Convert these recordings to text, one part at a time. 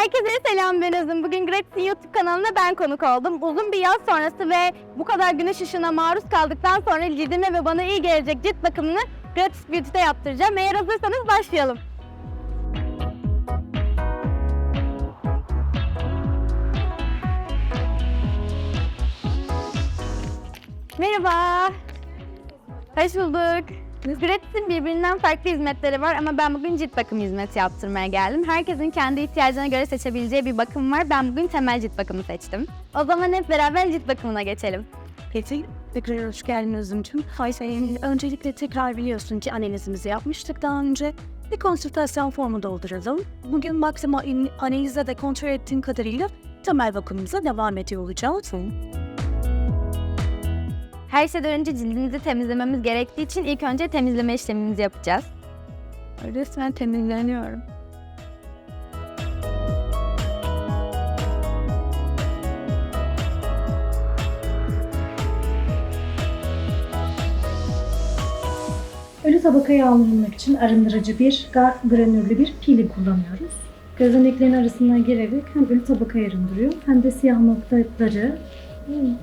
Herkese selam ben Özüm. Bugün Grex'in YouTube kanalına ben konuk oldum. Uzun bir yaz sonrası ve bu kadar güneş ışığına maruz kaldıktan sonra cildime ve bana iyi gelecek cilt bakımını Grex Beauty'de yaptıracağım. Eğer hazırsanız başlayalım. Merhaba. Hoş bulduk. Gratis'in birbirinden farklı hizmetleri var ama ben bugün cilt bakım hizmeti yaptırmaya geldim. Herkesin kendi ihtiyacına göre seçebileceği bir bakım var. Ben bugün temel cilt bakımı seçtim. O zaman hep beraber cilt bakımına geçelim. Peki, tekrar hoş geldin Özümcüm. Ayşe, öncelikle tekrar biliyorsun ki analizimizi yapmıştık daha önce. Bir konsültasyon formu dolduralım. Bugün maksima in- analizde de kontrol ettiğim kadarıyla temel bakımımıza devam ediyor olacağız. Her şeyden önce cildimizi temizlememiz gerektiği için ilk önce temizleme işlemimizi yapacağız. Resmen temizleniyorum. Ölü tabakayı aldırmak için arındırıcı bir granüllü bir peeling kullanıyoruz. Gözeneklerin arasına girerek hem ölü tabakayı arındırıyor hem de siyah noktaları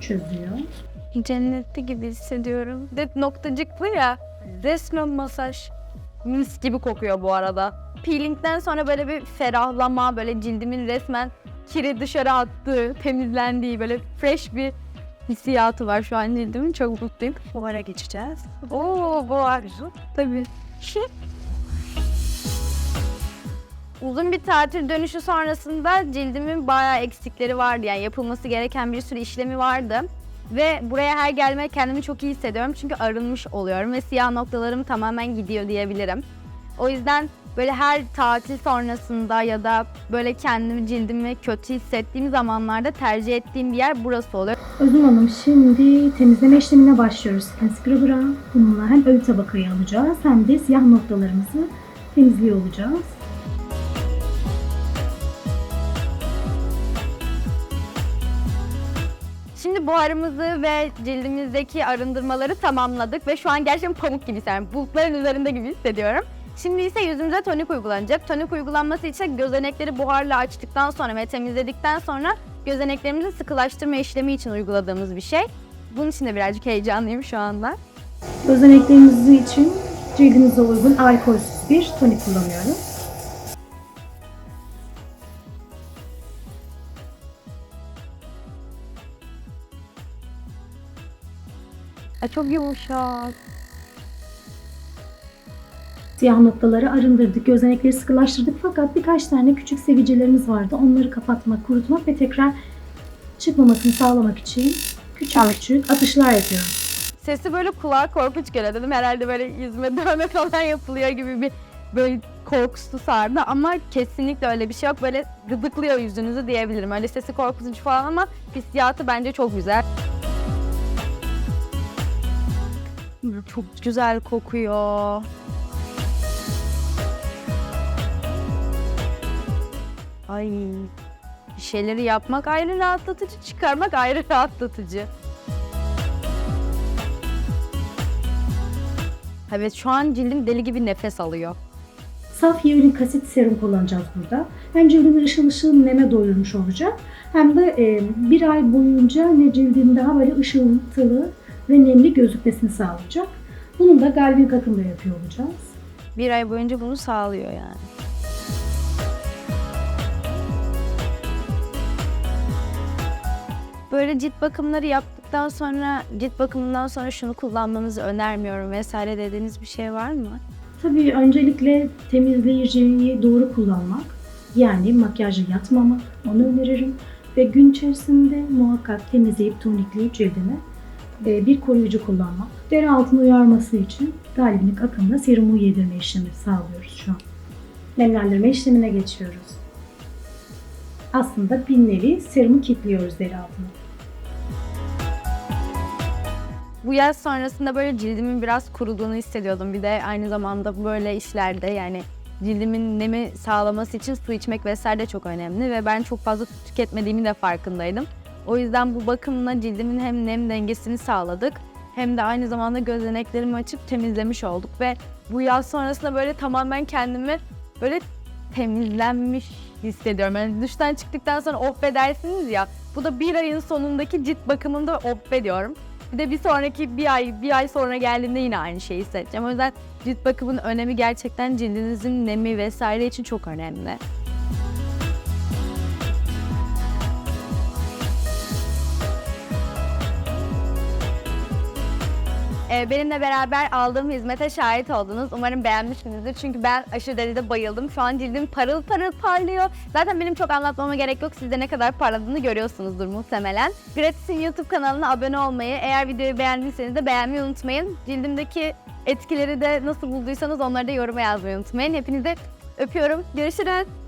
çözüyor. Cennette gibi hissediyorum. De noktacıklı ya. Resmen masaj. Mis gibi kokuyor bu arada. Peelingden sonra böyle bir ferahlama, böyle cildimin resmen kiri dışarı attığı, temizlendiği, böyle fresh bir hissiyatı var şu an cildimin. Çok mutluyum. Buhara geçeceğiz. Oo bu var. Tabii. Uzun bir tatil dönüşü sonrasında cildimin bayağı eksikleri vardı. Yani yapılması gereken bir sürü işlemi vardı. Ve buraya her gelme kendimi çok iyi hissediyorum. Çünkü arınmış oluyorum ve siyah noktalarım tamamen gidiyor diyebilirim. O yüzden böyle her tatil sonrasında ya da böyle kendimi cildimi kötü hissettiğim zamanlarda tercih ettiğim bir yer burası oluyor. Özüm Hanım şimdi temizleme işlemine başlıyoruz. Skin Scrubber'a bununla hem ölü tabakayı alacağız hem de siyah noktalarımızı temizliyor olacağız. Şimdi buharımızı ve cildimizdeki arındırmaları tamamladık ve şu an gerçekten pamuk gibi yani bulutların üzerinde gibi hissediyorum. Şimdi ise yüzümüze tonik uygulanacak. Tonik uygulanması için gözenekleri buharla açtıktan sonra ve temizledikten sonra gözeneklerimizi sıkılaştırma işlemi için uyguladığımız bir şey. Bunun için de birazcık heyecanlıyım şu anda. Gözeneklerimiz için cildimize uygun alkolsüz bir tonik kullanıyoruz. Ay çok yumuşak. Siyah noktaları arındırdık, gözenekleri sıkılaştırdık fakat birkaç tane küçük sivilcelerimiz vardı. Onları kapatmak, kurutmak ve tekrar çıkmamasını sağlamak için küçük küçük atışlar yapıyorum. Sesi böyle kulağa korkunç geliyor dedim. Herhalde böyle yüzüme dövme falan yapılıyor gibi bir böyle korkusu sardı ama kesinlikle öyle bir şey yok. Böyle gıdıklıyor yüzünüzü diyebilirim. Öyle sesi korkutucu falan ama hissiyatı bence çok güzel. Çok güzel kokuyor. Ay bir şeyleri yapmak ayrı rahatlatıcı, çıkarmak ayrı rahatlatıcı. Evet şu an cildim deli gibi nefes alıyor. Saf hyaluronik asit serum kullanacağız burada. Hem cildini ışıl ışıl neme doyurmuş olacak hem de e, bir ay boyunca ne cildin daha böyle ışıltılı ve nemli gözükmesini sağlayacak. Bunun da galvik akımda yapıyor olacağız. Bir ay boyunca bunu sağlıyor yani. Böyle cilt bakımları yaptıktan sonra, cilt bakımından sonra şunu kullanmanızı önermiyorum vesaire dediğiniz bir şey var mı? Tabii öncelikle temizleyiciyi doğru kullanmak, yani makyajla yatmamak, onu öneririm. Ve gün içerisinde muhakkak temizleyip tonikleyip cildine e, bir koruyucu kullanmak. Deri altını uyarması için galibinlik akımda serumu yedirme işlemi sağlıyoruz şu an. Nemlendirme işlemine geçiyoruz. Aslında bir nevi serumu kilitliyoruz deri altına. Bu yaz sonrasında böyle cildimin biraz kuruduğunu hissediyordum. Bir de aynı zamanda böyle işlerde yani cildimin nemi sağlaması için su içmek vesaire de çok önemli ve ben çok fazla tüketmediğimi de farkındaydım. O yüzden bu bakımla cildimin hem nem dengesini sağladık hem de aynı zamanda gözeneklerimi açıp temizlemiş olduk ve bu yaz sonrasında böyle tamamen kendimi böyle temizlenmiş hissediyorum. Yani duştan çıktıktan sonra oh be dersiniz ya. Bu da bir ayın sonundaki cilt bakımında oh be diyorum. Bir de bir sonraki bir ay, bir ay sonra geldiğinde yine aynı şeyi hissedeceğim. O yüzden cilt bakımının önemi gerçekten cildinizin nemi vesaire için çok önemli. Ee, benimle beraber aldığım hizmete şahit oldunuz. Umarım beğenmişsinizdir. Çünkü ben aşırı derecede bayıldım. Şu an cildim parıl parıl parlıyor. Zaten benim çok anlatmama gerek yok. Siz de ne kadar parladığını görüyorsunuzdur muhtemelen. Gratis'in YouTube kanalına abone olmayı, eğer videoyu beğendiyseniz de beğenmeyi unutmayın. Cildimdeki etkileri de nasıl bulduysanız onları da yoruma yazmayı unutmayın. Hepinizi öpüyorum. Görüşürüz.